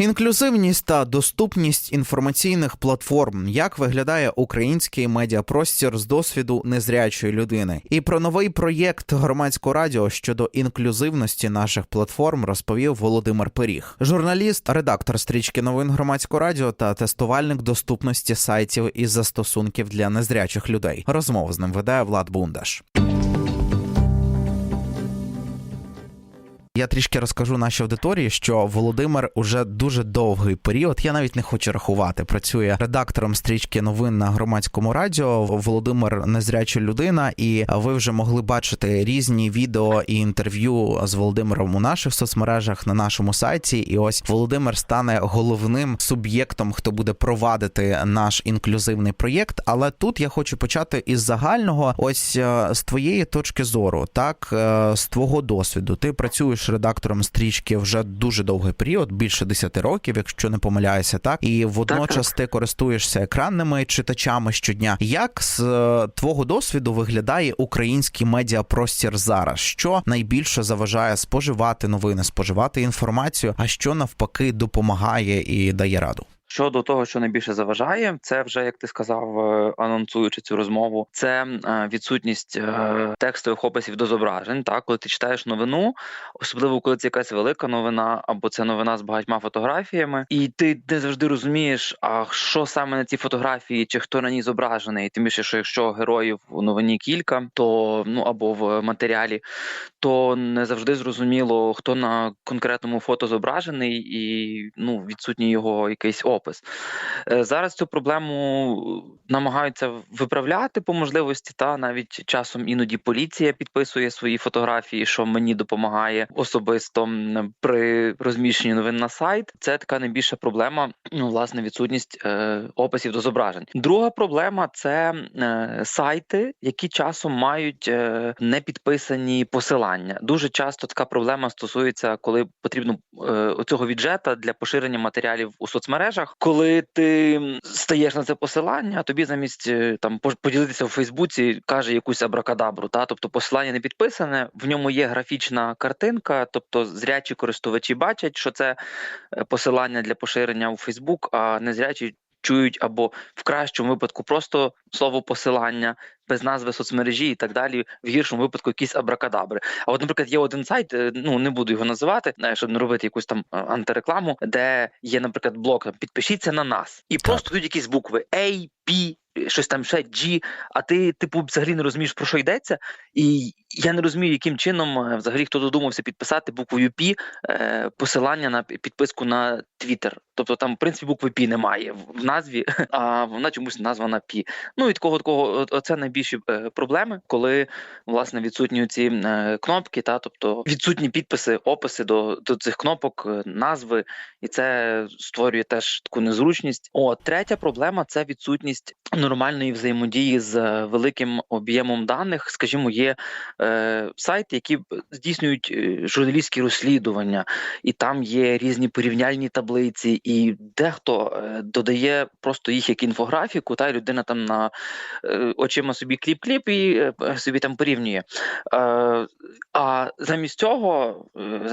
Інклюзивність та доступність інформаційних платформ, як виглядає український медіапростір з досвіду незрячої людини, і про новий проєкт громадського радіо щодо інклюзивності наших платформ розповів Володимир Пиріг, журналіст, редактор стрічки новин громадського радіо та тестувальник доступності сайтів і застосунків для незрячих людей. Розмову з ним веде Влад Бундаш. Я трішки розкажу нашій аудиторії, що Володимир уже дуже довгий період. Я навіть не хочу рахувати. Працює редактором стрічки новин на громадському радіо. Володимир незряча людина, і ви вже могли бачити різні відео і інтерв'ю з Володимиром у наших соцмережах на нашому сайті. І ось Володимир стане головним суб'єктом, хто буде провадити наш інклюзивний проєкт. Але тут я хочу почати із загального, ось е, з твоєї точки зору, так е, з твого досвіду. Ти працюєш редактором стрічки вже дуже довгий період, більше 10 років, якщо не помиляюся, так і водночас ти користуєшся екранними читачами щодня. Як з е, твого досвіду виглядає український медіапростір зараз? Що найбільше заважає споживати новини, споживати інформацію, а що навпаки допомагає і дає раду? Щодо того, що найбільше заважає, це вже як ти сказав, е, анонсуючи цю розмову, це е, відсутність е, текстових описів до зображень. Так, коли ти читаєш новину, особливо коли це якась велика новина, або це новина з багатьма фотографіями, і ти не завжди розумієш, а що саме на цій фотографії, чи хто на ній зображений. Тим більше, що якщо героїв у новині кілька, то ну або в матеріалі, то не завжди зрозуміло, хто на конкретному фото зображений, і ну відсутній його якийсь опис. Е, Зараз цю проблему намагаються виправляти по можливості, та навіть часом іноді поліція підписує свої фотографії, що мені допомагає особисто при розміщенні новин на сайт. Це така найбільша проблема. Ну, власне, відсутність е, описів до зображень. Друга проблема це е, сайти, які часом мають е, не підписані посилання. Дуже часто така проблема стосується, коли потрібно оцього віджета для поширення матеріалів у соцмережах. Коли ти стаєш на це посилання, тобі замість е, там поділитися в Фейсбуці каже якусь абракадабру. Та тобто посилання не підписане, в ньому є графічна картинка, тобто зрячі користувачі бачать, що це е, посилання для поширення у Фейсбук, а незрячі чують або в кращому випадку просто слово посилання без назви соцмережі і так далі, в гіршому випадку якісь абракадабри. А от, наприклад, є один сайт, е, ну не буду його називати, е, щоб не робити якусь там е, антирекламу, де є, наприклад, блок там, підпишіться на нас, і просто тут якісь букви A, P, щось там ще G, а ти, типу, взагалі не розумієш, про що йдеться. І я не розумію, яким чином е, взагалі хто додумався підписати буквою P е, посилання на підписку на Twitter. Тобто там, в принципі, букви P немає в назві, а вона чомусь названа P. Ну і такого такого, оце найбільші е, проблеми, коли власне відсутні ці кнопки, та тобто відсутні підписи, описи до, до цих кнопок, назви, і це створює теж таку незручність. О, третя проблема це відсутність нормальної взаємодії з е, великим об'ємом даних. Скажімо, є е, сайти, які здійснюють е, журналістські розслідування, і там є різні порівняльні таблиці, і дехто е, додає просто їх як інфографіку, та людина там на е, очима собі кліп-кліп і собі там порівнює. Е, а замість цього,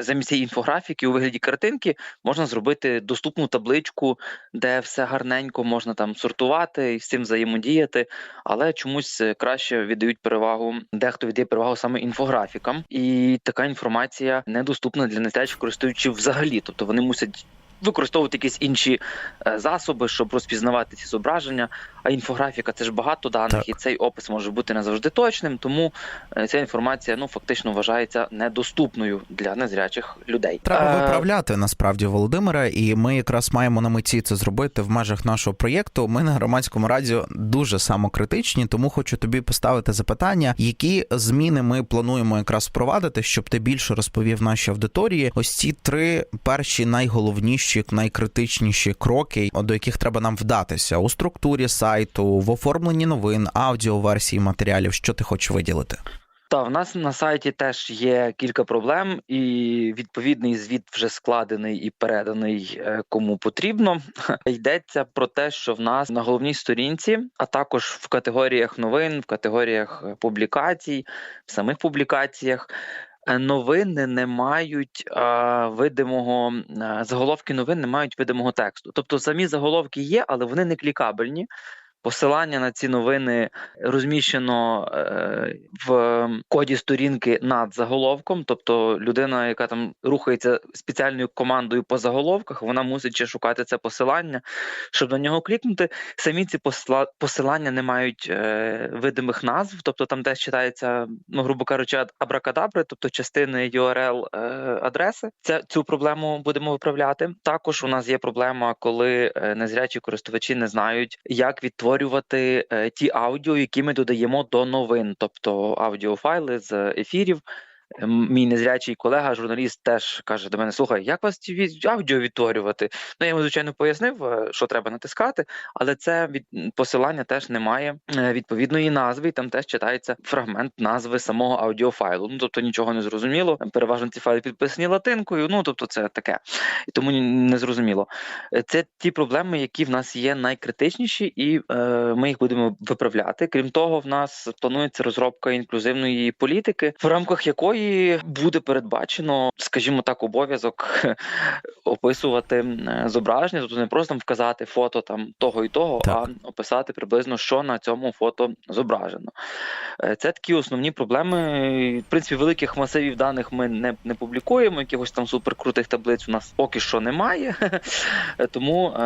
замість цієї інфографіки у вигляді картинки можна зробити доступну табличку, де все гарненько можна там сортувати і з цим взаємодіяти, але чомусь е, краще віддають перевагу, дехто віддає перевагу саме інфографікам, і така інформація недоступна для незрячих користувачів взагалі. Тобто вони мусять використовувати якісь інші е, засоби, щоб розпізнавати ці зображення. А інфографіка це ж багато даних, Так. і цей опис може бути не завжди точним, тому е, ця інформація ну фактично вважається недоступною для незрячих людей. Треба Е, виправляти насправді Володимира, і ми якраз маємо на меті це зробити в межах нашого проєкту. Ми на громадському радіо дуже самокритичні, тому хочу тобі поставити запитання, які зміни ми плануємо якраз впровадити, щоб ти більше розповів нашій аудиторії. Ось ці три перші найголовніші, найкритичніші кроки, до яких треба нам вдатися у структурі сайту, в оформленні новин, аудіоверсії матеріалів. Що ти хочеш виділити? Та в нас на сайті теж є кілька проблем, і відповідний звіт вже складений і переданий е, кому потрібно. Йдеться про те, що в нас на головній сторінці, а також в категоріях новин, в категоріях е, публікацій, в самих публікаціях е, новини не мають е, видимого заголовки новин не мають видимого тексту. Тобто самі заголовки є, але вони не клікабельні. Посилання на ці новини розміщено е, в коді сторінки над заголовком. Тобто, людина, яка там рухається спеціальною командою по заголовках, вона мусить ще шукати це посилання, щоб на нього клікнути. Самі ці посила- посилання не мають е, видимих назв, тобто там десь читається, ну грубо кажучи, абракадабри, тобто частини URL е, адреси. Це цю проблему будемо виправляти. Також у нас є проблема, коли незрячі користувачі не знають, як відтворювати е, ті аудіо, які ми додаємо до новин, тобто аудіофайли з ефірів. Мій незрячий колега, журналіст, теж каже до мене: слухай, як вас ці аудіо відтворювати? Ну я йому звичайно пояснив, е, що треба натискати, але це від посилання теж не має е, відповідної назви, і там теж читається фрагмент назви самого аудіофайлу. Ну тобто нічого не зрозуміло. Переважно ці файли підписані латинкою. Ну тобто, це таке, і тому не зрозуміло. Е, Це ті проблеми, які в нас є найкритичніші, і е, ми їх будемо виправляти. Крім того, в нас планується розробка інклюзивної політики, в рамках якої буде передбачено, скажімо так, обов'язок описувати зображення, тобто не просто там вказати фото там того і того, Так. а описати приблизно, що на цьому фото зображено. Е, Це такі основні проблеми. В принципі, великих масивів даних ми не, не публікуємо, якихось там суперкрутих таблиць у нас поки що немає. Тому е,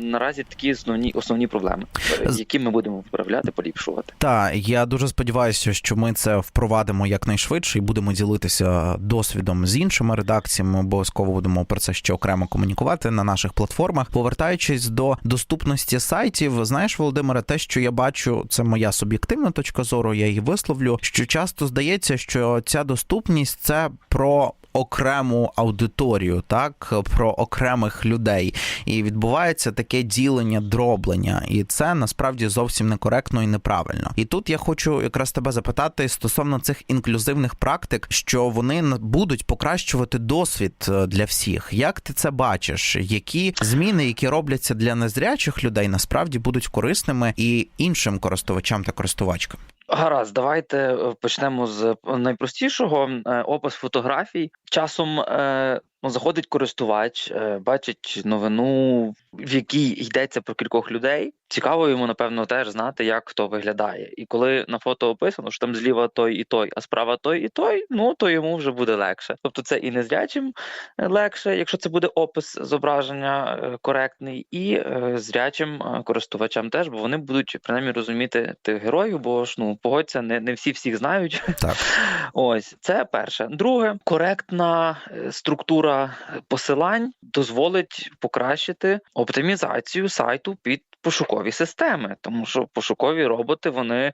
наразі такі основні основні проблеми, е, які ми будемо виправляти, поліпшувати. Та я дуже сподіваюся, що ми це впровадимо якнайшвидше і будемо ділитися досвідом з іншими редакціями. Обов'язково будемо про це ще окремо комунікувати на наших платформах. Повертаючись до доступності сайтів, знаєш, Володимире, те, що я бачу, це моя суб'єктивна точка зору. Я її висловлю. Що часто здається, що ця доступність це про. Окрему аудиторію, так про окремих людей, і відбувається таке ділення, дроблення, і це насправді зовсім некоректно і неправильно. І тут я хочу якраз тебе запитати стосовно цих інклюзивних практик, що вони будуть покращувати досвід е, для всіх. Як ти це бачиш? Які зміни, які робляться для незрячих людей, насправді будуть корисними і іншим користувачам та користувачкам? Гаразд, давайте е, почнемо з найпростішого. Е, Опис фотографій. Часом е, ну, заходить користувач, е, бачить новину, в якій йдеться про кількох людей. Цікаво йому, напевно, теж знати, як хто виглядає. І коли на фото описано, що там зліва той і той, а справа той і той, ну то йому вже буде легше. Тобто це і незрячим е, легше, якщо це буде опис зображення е, коректний, і зрячим користувачам теж, бо вони будуть принаймні розуміти тих героїв, бо ж ну погодься, не, не всі всіх знають. Так. Ось це перше. Друге, коректна е, структура посилань дозволить покращити оптимізацію сайту під пошукові системи, тому що пошукові роботи вони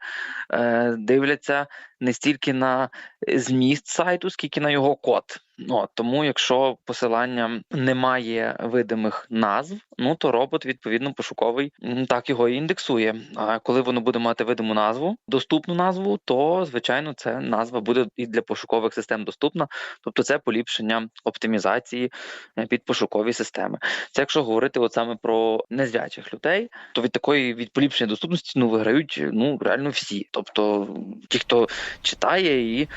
е, дивляться не стільки на зміст сайту, скільки на його код. Ну, от, тому, якщо посилання не має видимих назв, ну то робот відповідно пошуковий так його і індексує. А коли воно буде мати видиму назву, доступну назву, то звичайно це назва буде і для пошукових систем доступна. Тобто це поліпшення оптимізації е, під пошукові системи. Це якщо говорити от саме про незрячих людей, то від такої від поліпшення доступності ну виграють ну реально всі. Тобто ті, хто читає, і,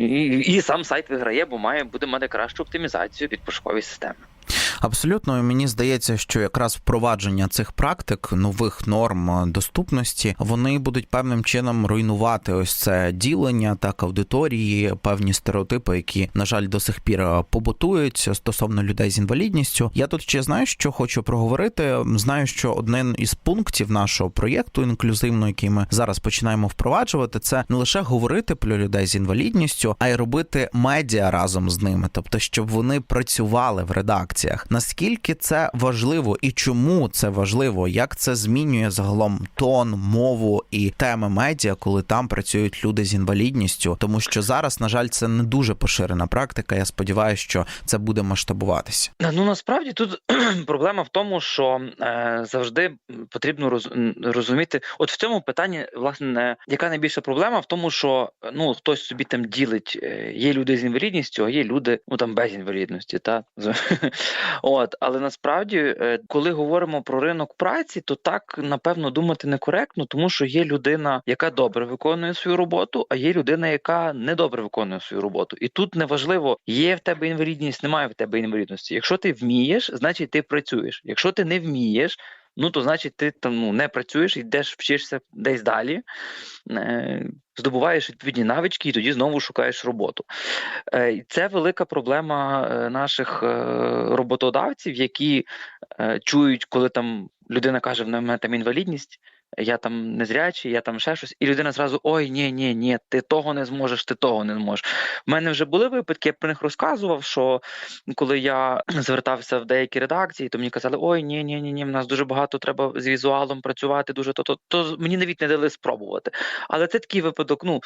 і, і сам сайт виграє, бо має буде мати кращу оптимізацію під пошукові системи. Абсолютно, мені здається, що якраз впровадження цих практик, нових норм доступності, вони будуть певним чином руйнувати ось це ділення так аудиторії, певні стереотипи, які на жаль до сих пір е, побутують стосовно людей з інвалідністю. Я тут ще знаю, що хочу проговорити. Знаю, що один із пунктів нашого проєкту інклюзивного, який ми зараз починаємо впроваджувати, це не лише говорити про людей з інвалідністю, а й робити медіа разом з ними, тобто щоб вони працювали в редакціях. Наскільки це важливо і чому це важливо? Як це змінює загалом тон, мову і теми медіа, коли там працюють люди з інвалідністю? Тому що зараз, на жаль, це не дуже поширена практика. Я сподіваюся, що це буде масштабуватися. Ну насправді тут проблема в тому, що е, завжди потрібно роз, розуміти, от в цьому питанні, власне, яка найбільша проблема в тому, що ну хтось собі там ділить, е, є люди з інвалідністю, а є люди ну там без інвалідності. Та От, але насправді, е, коли говоримо про ринок праці, то так напевно думати некоректно, тому що є людина, яка добре виконує свою роботу, а є людина, яка недобре виконує свою роботу. І тут неважливо, є в тебе інвалідність, немає в тебе інвалідності. Якщо ти вмієш, значить ти працюєш. Якщо ти не вмієш. Ну, то значить, ти там ну, не працюєш, йдеш, вчишся десь далі, е, здобуваєш відповідні навички і тоді знову шукаєш роботу. Е, і це велика проблема е, наших роботодавців, які чують, коли там людина каже, в мене там інвалідність, я там незрячий, я там ще щось, і людина зразу: ой, ні, ні, ні, ти того не зможеш, ти того не зможеш. У мене вже були випадки, я про них розказував, що коли я звертався в деякі редакції, то мені казали, ой, ні, ні, ні, ні, в нас дуже багато треба з візуалом працювати, дуже то, то, то мені навіть не дали спробувати. Але це такий випадок, ну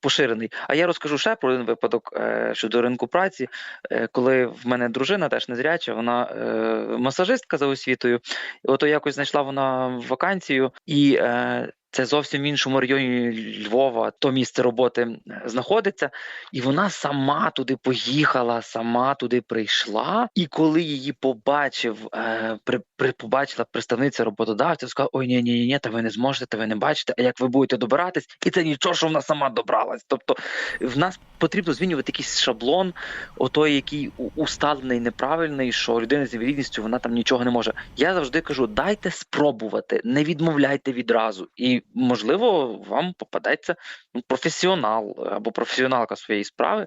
поширений. А я розкажу ще про один випадок е, щодо ринку праці, е, коли в мене дружина теж незряча, вона е, масажистка за освітою. І ото якось знайшла вона вакансію, і е, це зовсім в іншому районі Львова, то місце роботи е, знаходиться, і вона сама туди поїхала, сама туди прийшла. І коли її побачив, е, при, при побачила представниця роботодавця, сказала: Ой, ні, ні, ні, ні, та ви не зможете, та ви не бачите. А як ви будете добиратись? І це нічого, що вона сама добралась. Тобто, в нас потрібно змінювати якийсь шаблон, отой, який усталений, неправильний, що людина з інвалідністю вона там нічого не може. Я завжди кажу: дайте спробувати, не відмовляйте відразу. І можливо, вам попадеться ну, професіонал або професіоналка своєї справи,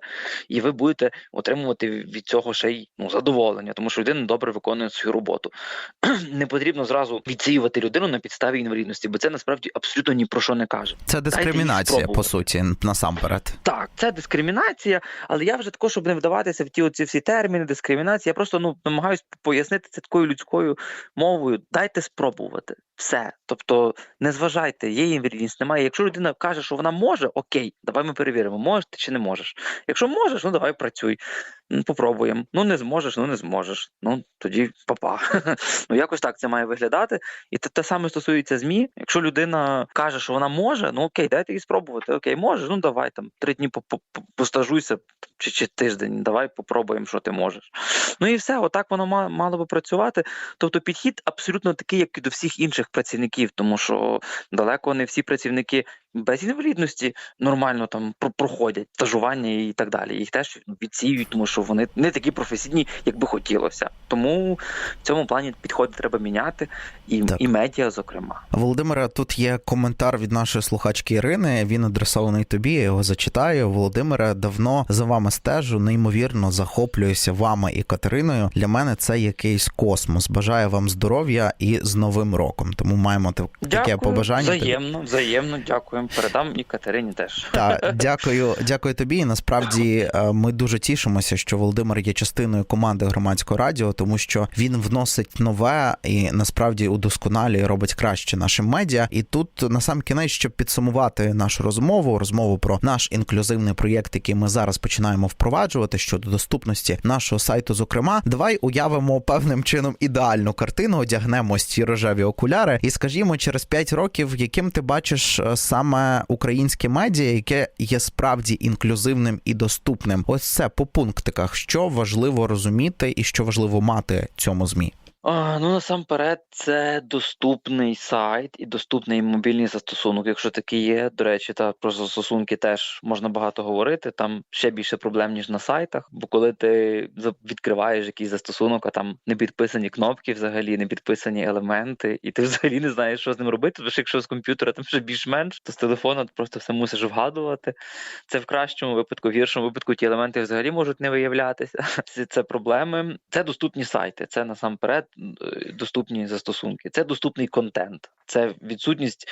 і ви будете отримувати від цього ще й ну, задоволення, тому що людина добре виконує свою роботу. Не потрібно зразу відсіювати людину на підставі інвалідності, бо це насправді абсолютно ні про що не каже. Це дискримінація, по суті, насамперед. Так, це дискримінація, але я вже також, щоб не вдаватися в ті оці всі терміни, дискримінація, я просто ну намагаюся пояснити це такою людською мовою. Дайте спробувати все. Тобто не зважайте, є інвалідність, немає. Якщо людина каже, що вона може, окей, давай ми перевіримо, можеш ти чи не можеш. Якщо можеш, ну давай працюй. Ну, попробуємо. Ну не зможеш, ну не зможеш. Ну тоді папа. ну якось так це має виглядати. І те, те саме стосується ЗМІ. Якщо людина каже, що вона може, ну окей, дайте їй спробувати. Окей, можеш, ну давай там три дні по- по- по- постажуйся чи, чи тиждень, давай попробуємо, що ти можеш. Ну і все, отак воно мало би працювати. Тобто підхід абсолютно такий, як і до всіх інших працівників, тому що далеко не всі працівники без інвалідності нормально там про- проходять стажування і так далі. Їх теж відсіюють, тому що вони не такі професійні, як би хотілося. Тому в цьому плані підходи треба міняти, і, Так. і медіа, зокрема. Володимире, тут є коментар від нашої слухачки Ірини. Він адресований тобі. Я його зачитаю. Володимире, давно за вами стежу. Неймовірно захоплююся вами і Катериною. Для мене це якийсь космос. Бажаю вам здоров'я і з Новим роком. Тому маємо так- таке Дякую, побажання. Взаємно, взаємно, дякуємо. Передам і Катерині теж. Так, дякую, дякую тобі. І насправді е, ми дуже тішимося, що Володимир є частиною команди громадського радіо, тому що він вносить нове і насправді удосконалює, робить краще нашим медіа. І тут на сам кінець, щоб підсумувати нашу розмову, розмову про наш інклюзивний проєкт, який ми зараз починаємо впроваджувати щодо доступності нашого сайту. Зокрема, давай уявимо певним чином ідеальну картину, одягнемо ці рожеві окуляри, і скажімо, через 5 років, яким ти бачиш е, саме українське медіа, яке є справді інклюзивним і доступним. Ось це по пунктиках, що важливо розуміти і що важливо мати цьому змі. Ну насамперед, це доступний сайт і доступний мобільний застосунок, якщо такий є. До речі, та про застосунки теж можна багато говорити. Там ще більше проблем, ніж на сайтах. Бо коли ти відкриваєш якийсь застосунок, а там не підписані кнопки, взагалі не підписані елементи, і ти взагалі не знаєш, що з ним робити. Тому що якщо з комп'ютера там ще більш-менш, то з телефона ти просто все мусиш вгадувати. Це в кращому випадку, в гіршому випадку ті елементи взагалі можуть не виявлятися. Це, проблеми. Це доступні сайти. Це насамперед доступні застосунки. Це доступний контент. Це відсутність,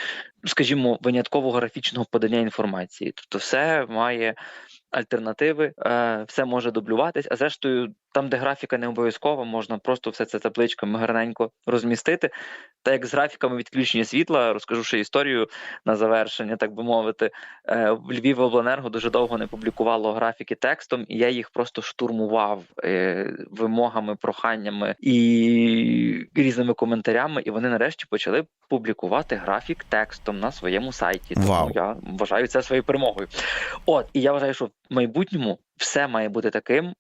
скажімо, виняткового графічного подання інформації. Тобто, все має альтернативи, е, все може дублюватись. А зрештою, там, де графіка не обов'язкова, можна просто все це табличками гарненько розмістити. Та як з графіками відключення світла, розкажу ще історію на завершення, так би мовити. Е, в Львів обленерго дуже довго не публікувало графіки текстом, і я їх просто штурмував е, вимогами, проханнями і різними коментарями. І вони нарешті почали публікувати графік текстом на своєму сайті. Тому Вау. я вважаю це своєю перемогою. От і я вважаю, що в майбутньому все має бути таким.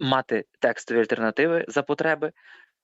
Мати текстові альтернативи за потреби.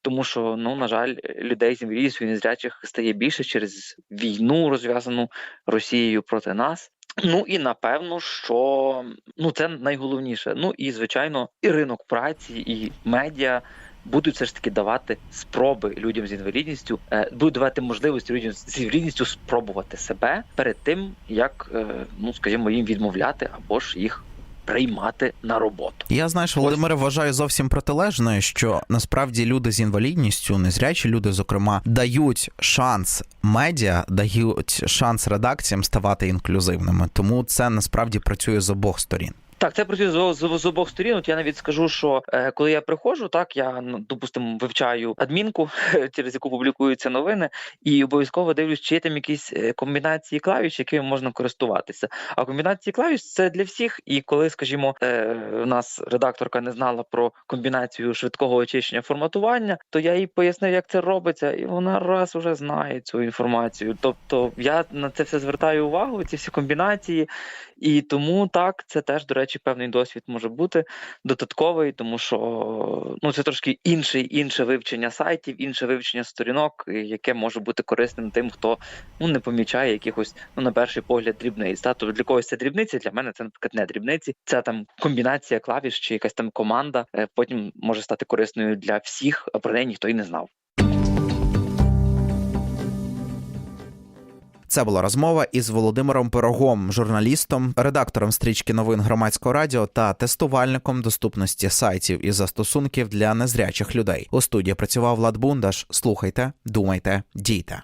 Тому що, ну, на жаль, людей з інвалідністю і незрячих стає більше через війну, розв'язану Росією проти нас. Ну і напевно, що ну це найголовніше. Ну і звичайно, і ринок праці, і медіа будуть все ж таки давати спроби людям з інвалідністю, е, будуть давати можливості людям з інвалідністю спробувати себе перед тим, як е, ну скажімо, їм відмовляти або ж їх приймати на роботу. Я знаєш, Володимире, вважаю зовсім протилежною, що насправді люди з інвалідністю, незрячі люди, зокрема, дають шанс медіа, дають шанс редакціям ставати інклюзивними. Тому це насправді працює з обох сторін. Так, це працює з, з, з обох сторін. От я навіть скажу, що е, коли я приходжу, так я ну, допустимо вивчаю адмінку, через яку публікуються новини, і обов'язково дивлюсь, чи є там якісь е, комбінації клавіш, якими можна користуватися. А комбінації клавіш це для всіх. І коли, скажімо, е, у нас редакторка не знала про комбінацію швидкого очищення форматування, то я їй пояснив, як це робиться, і вона раз уже знає цю інформацію. Тобто я на це все звертаю увагу, ці всі комбінації, і тому так, це теж, до речі, певний досвід може бути додатковий, тому що ну це трошки інший, інше вивчення сайтів, інше вивчення сторінок, яке може бути корисним тим, хто ну не помічає якихось, ну на перший погляд, дрібниць. Та тобто для когось це дрібниці, для мене це наприклад не дрібниці. Це там комбінація клавіш чи якась там команда. е, Потім може стати корисною для всіх, а про неї ніхто і не знав. Це була розмова із Володимиром Пирогом, журналістом, редактором стрічки новин громадського радіо та тестувальником доступності сайтів і застосунків для незрячих людей. У студії працював Влад Бундаш. Слухайте, думайте, дійте.